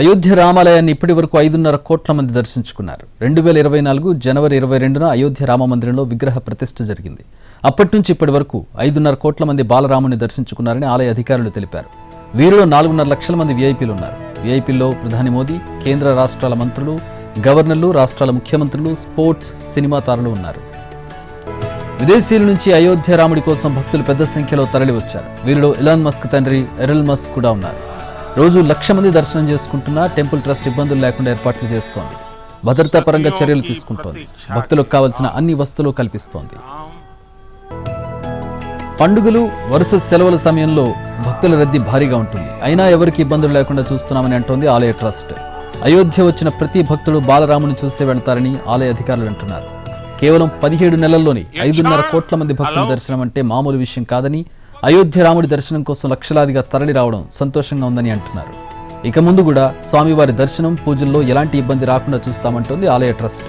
అయోధ్య రామాలయాన్ని ఇప్పటి వరకు ఐదున్నర కోట్ల మంది దర్శించుకున్నారు. రెండు వేల ఇరవై నాలుగు జనవరి ఇరవై రెండున అయోధ్య రామ మందిరంలో విగ్రహ ప్రతిష్ఠ జరిగింది. అప్పటి నుంచి ఇప్పటి వరకు ఐదున్నర కోట్ల మంది బాలరాముని దర్శించుకున్నారని ఆలయ అధికారులు తెలిపారు. వీరిలో నాలుగున్నర లక్షల మంది వీఐపీలు ఉన్నారు వీఐపీల్లో ప్రధాని మోదీ కేంద్ర రాష్ట్రాల మంత్రులు గవర్నర్లు రాష్ట్రాల ముఖ్యమంత్రులు స్పోర్ట్స్ సినిమా తారలు ఉన్నారు. విదేశీయుల నుంచి అయోధ్య రాముడి కోసం భక్తులు పెద్ద సంఖ్యలో తరలి వచ్చారు వీరిలో ఇలాన్ మస్క్ తండ్రి ఎరల్ మస్క్ కూడా ఉన్నారు. రోజు లక్ష మంది దర్శనం చేసుకుంటున్నా టెంపుల్ ట్రస్ట్ ఇబ్బందులు లేకుండా ఏర్పాట్లు చేస్తోంది. భద్రతా పరంగా చర్యలు తీసుకుంటోంది. భక్తులకు కావలసిన అన్ని వస్తువులు కల్పిస్తోంది. పండుగలు వరుస సెలవుల సమయంలో భక్తుల రద్దీ భారీగా ఉంటుంది. అయినా ఎవరికి ఇబ్బందులు లేకుండా చూస్తున్నామని అంటోంది ఆలయ ట్రస్ట్. అయోధ్య వచ్చిన ప్రతి భక్తుడు బాలరాముని చూసే వెళ్తారని ఆలయ అధికారులు అంటున్నారు. కేవలం పదిహేడు నెలల్లోని ఐదున్నర కోట్ల మంది భక్తుల దర్శనం అంటే మామూలు విషయం కాదని అయోధ్య రాముడి దర్శనం కోసం లక్షలాదిగా తరలి రావడం సంతోషంగా ఉందని అంటున్నారు. ఇక ముందు కూడా స్వామివారి దర్శనం పూజల్లో ఎలాంటి ఇబ్బంది రాకుండా చూస్తామంటోంది ఆలయ ట్రస్ట్.